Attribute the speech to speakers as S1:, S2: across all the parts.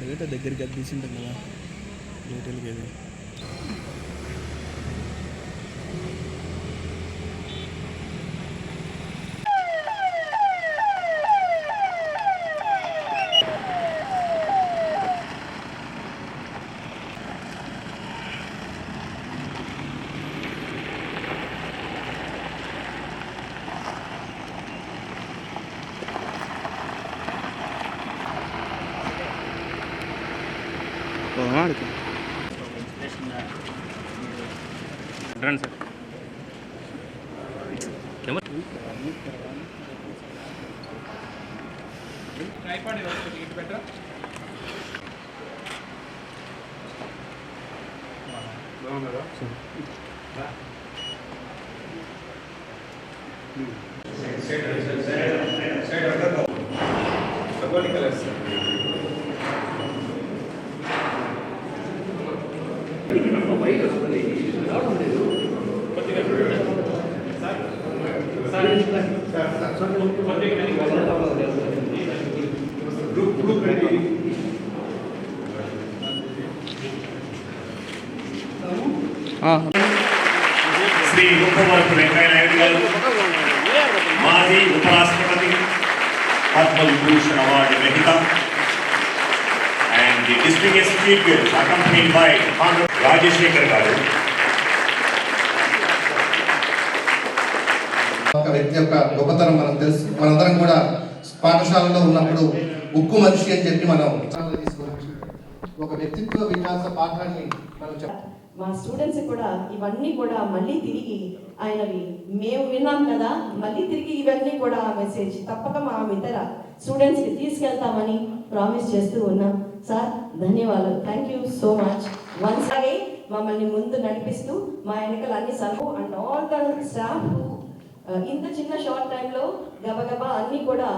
S1: అదైతే దగ్గరికి అది తీసింటాం కదా. డీటెయిల్కి అది ఆడుకో
S2: రండి సార్ కెమెరా
S3: శ్రీ ముప్పవరపు వెంకయ్య నాయుడు గారు మాజీ ఉపరాష్ట్రపతి Padma Vibhushan award the district speaker accompanied by Rajasekhar garu.
S4: ఒక వ్యక్తి యొక్క గొప్పతనం మనం తెలుసు. మనందరం కూడా పాఠశాలలో ఉన్నప్పుడు ఉక్కు మనిషి అని చెప్పి మనం ఒక వ్యక్తిత్వ వికాస పాఠాన్ని మనం చెప్ప
S5: మా స్టూడెంట్స్ కూడా ఇవన్నీ కూడా మళ్ళీ తిరిగి ఆయనవి మేము విన్నాం కదా మళ్ళీ తిరిగి ఇవన్నీ కూడా ఆ మెసేజ్ తప్పక మా ఇతర స్టూడెంట్స్కి తీసుకెళ్తామని ప్రామిస్ చేస్తూ ఉన్నాం. సార్ ధన్యవాదాలు. Thank you so much once again మమ్మల్ని ముందు నడిపిస్తూ మా వెనకాల అన్ని serve and all the staff ఇంత చిన్న షార్ట్ టైంలో గబగబా అన్నీ కూడా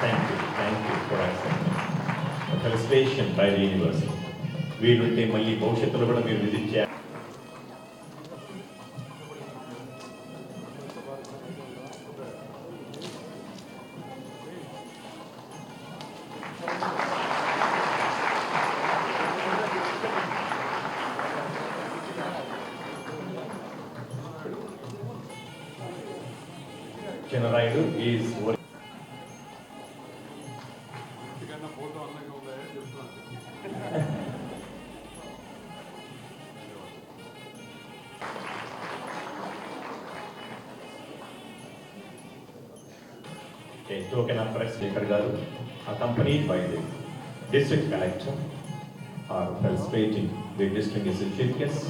S3: thank you thank you for felicitation by the university వీలుంటే మళ్ళీ భవిష్యత్తులో కూడా మీరు విజిట్ చేయాలి. Chinnarayudu is A token of press Shekhar Garu, accompanied by the district collector, are felicitating the district as a chief guest,